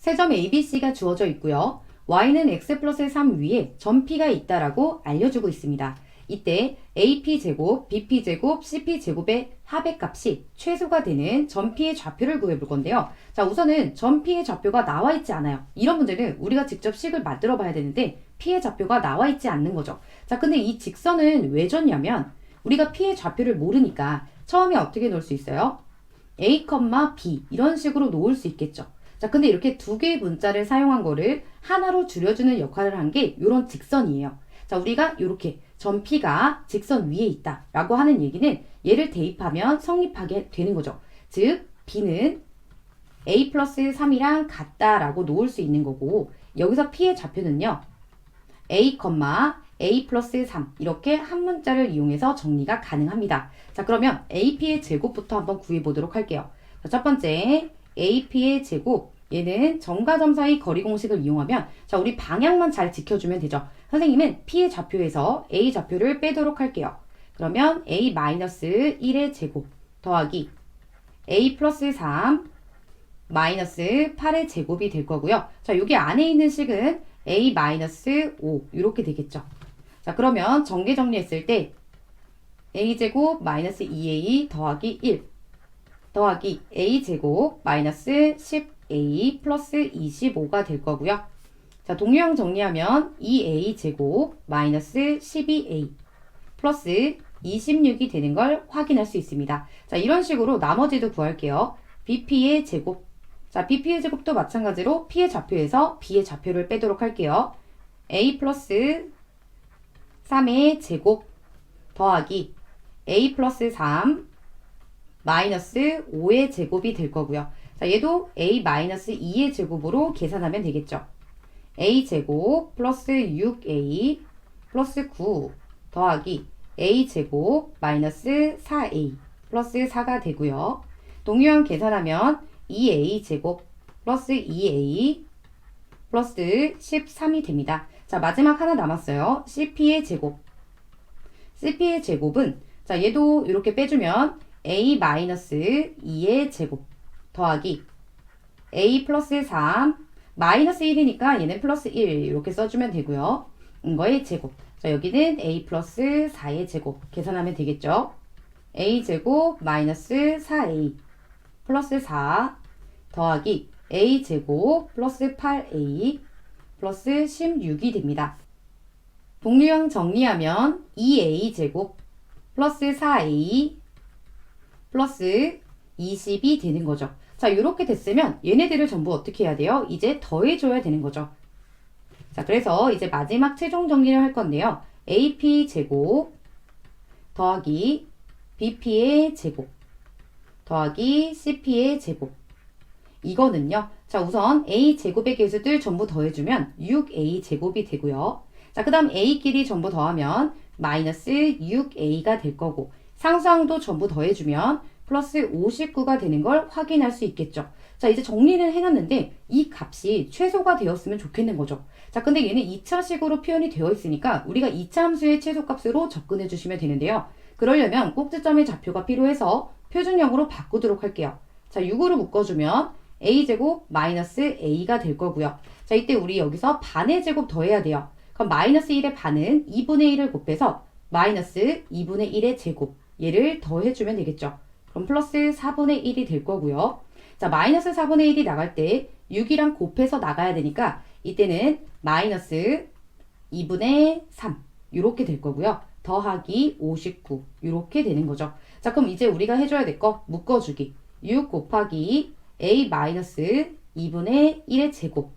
세점 ABC가 주어져 있고요. y는 x 플러스 3 위에 점 P가 있다라고 알려주고 있습니다. 이때 AP제곱, BP제곱, CP제곱의 합의 값이 최소가 되는 점 P의 좌표를 구해볼 건데요. 자, 우선은 점 P의 좌표가 나와 있지 않아요. 이런 문제는 우리가 직접 식을 만들어 봐야 되는데 P의 좌표가 나와 있지 않는 거죠. 자, 근데 이 직선은 왜 줬냐면 우리가 P의 좌표를 모르니까 처음에 어떻게 놓을 수 있어요? A, B 이런 식으로 놓을 수 있겠죠. 자, 근데 이렇게 두 개의 문자를 사용한 거를 하나로 줄여주는 역할을 한 게 이런 직선이에요. 자, 우리가 이렇게 점 P가 직선 위에 있다 라고 하는 얘기는 얘를 대입하면 성립하게 되는 거죠. 즉, B는 A 플러스 3이랑 같다 라고 놓을 수 있는 거고 여기서 P의 좌표는요. A, A 플러스 3 이렇게 한 문자를 이용해서 정리가 가능합니다. 자, 그러면 AP의 제곱부터 한번 구해보도록 할게요. 자, 첫 번째 AP의 제곱 얘는 점과 점 사이 거리 공식을 이용하면 자 우리 방향만 잘 지켜주면 되죠. 선생님은 P의 좌표에서 A 좌표를 빼도록 할게요. 그러면 A-1의 제곱 더하기 A 플러스 3 마이너스 8의 제곱이 될 거고요. 자 여기 안에 있는 식은 A 마이너스 5 이렇게 되겠죠. 자 그러면 전개 정리했을 때 A제곱 마이너스 2A 더하기 1 더하기 A제곱 마이너스 10A 플러스 25가 될 거고요. 자, 동유형 정리하면 2A제곱 마이너스 12A 플러스 26이 되는 걸 확인할 수 있습니다. 자, 이런 식으로 나머지도 구할게요. BP의 제곱. 자, BP의 제곱도 마찬가지로 P의 좌표에서 B의 좌표를 빼도록 할게요. A 플러스 3의 제곱 더하기 A 플러스 3 마이너스 5의 제곱이 될 거고요. 자, 얘도 a 마이너스 2의 제곱으로 계산하면 되겠죠. a 제곱 플러스 6a 플러스 9 더하기 a 제곱 마이너스 4a 플러스 4가 되고요. 동유형 계산하면 2a 제곱 플러스 2a 플러스 13이 됩니다. 자, 마지막 하나 남았어요. cp의 제곱. cp의 제곱은 자, 얘도 이렇게 빼주면 a 마이너스 2의 제곱 더하기 a 플러스 3 마이너스 1이니까 얘는 플러스 1 이렇게 써주면 되고요. 이거의 제곱. 자 여기는 a 플러스 4의 제곱 계산하면 되겠죠. a 제곱 마이너스 4a 플러스 4 더하기 a 제곱 플러스 8a 플러스 16이 됩니다. 동류형 정리하면 2a 제곱 플러스 4a 플러스 20이 되는 거죠. 자, 이렇게 됐으면 얘네들을 전부 어떻게 해야 돼요? 이제 더해줘야 되는 거죠. 자, 그래서 이제 마지막 최종 정리를 할 건데요. AP 제곱 더하기 BP의 제곱 더하기 CP의 제곱 이거는요. 자, 우선 A 제곱의 개수들 전부 더해주면 6A 제곱이 되고요. 자, 그 다음 A끼리 전부 더하면 마이너스 6A가 될 거고 상수항도 전부 더해주면 플러스 59가 되는 걸 확인할 수 있겠죠. 자, 이제 정리를 해놨는데 이 값이 최소가 되었으면 좋겠는 거죠. 자, 근데 얘는 2차식으로 표현이 되어 있으니까 우리가 2차 함수의 최소값으로 접근해 주시면 되는데요. 그러려면 꼭지점의 좌표가 필요해서 표준형으로 바꾸도록 할게요. 자, 6으로 묶어주면 a제곱 마이너스 a가 될 거고요. 자, 이때 우리 여기서 반의 제곱 더해야 돼요. 그럼 마이너스 1의 반은 2분의 1을 곱해서 마이너스 2분의 1의 제곱 얘를 더해주면 되겠죠. 그럼 플러스 4분의 1이 될 거고요. 자, 마이너스 4분의 1이 나갈 때 6이랑 곱해서 나가야 되니까 이때는 마이너스 2분의 3 이렇게 될 거고요. 더하기 59 이렇게 되는 거죠. 자, 그럼 이제 우리가 해줘야 될 거 묶어주기 6 곱하기 a 마이너스 2분의 1의 제곱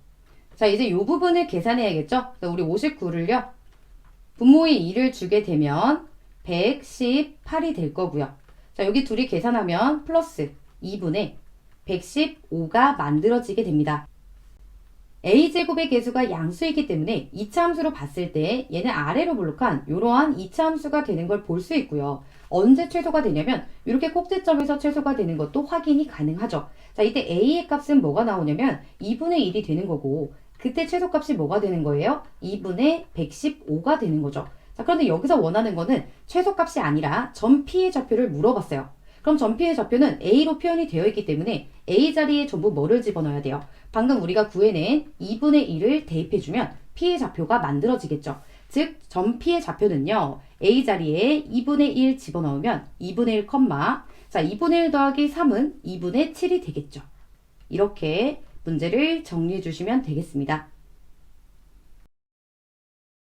자, 이제 이 부분을 계산해야겠죠? 우리 59를요. 분모의 2를 주게 되면 118이 될 거고요. 자, 여기 둘이 계산하면 플러스 2분의 115가 만들어지게 됩니다. a제곱의 개수가 양수이기 때문에 2차 함수로 봤을 때 얘는 아래로 볼록한 이러한 2차 함수가 되는 걸 볼 수 있고요. 언제 최소가 되냐면 이렇게 꼭지점에서 최소가 되는 것도 확인이 가능하죠. 자, 이때 a의 값은 뭐가 나오냐면 2분의 1이 되는 거고 그때 최소값이 뭐가 되는 거예요? 2분의 115가 되는 거죠. 자, 그런데 여기서 원하는 거는 최소값이 아니라 점 P의 좌표를 물어봤어요. 그럼 전피의 좌표는 A로 표현이 되어 있기 때문에 A 자리에 전부 뭐를 집어넣어야 돼요? 방금 우리가 구해낸 2분의 1을 대입해주면 P의 좌표가 만들어지겠죠. 즉, 전피의 좌표는요, A 자리에 2분의 1 집어넣으면 2분의 1, 자, 2분의 1 더하기 3은 2분의 7이 되겠죠. 이렇게 문제를 정리해 주시면 되겠습니다.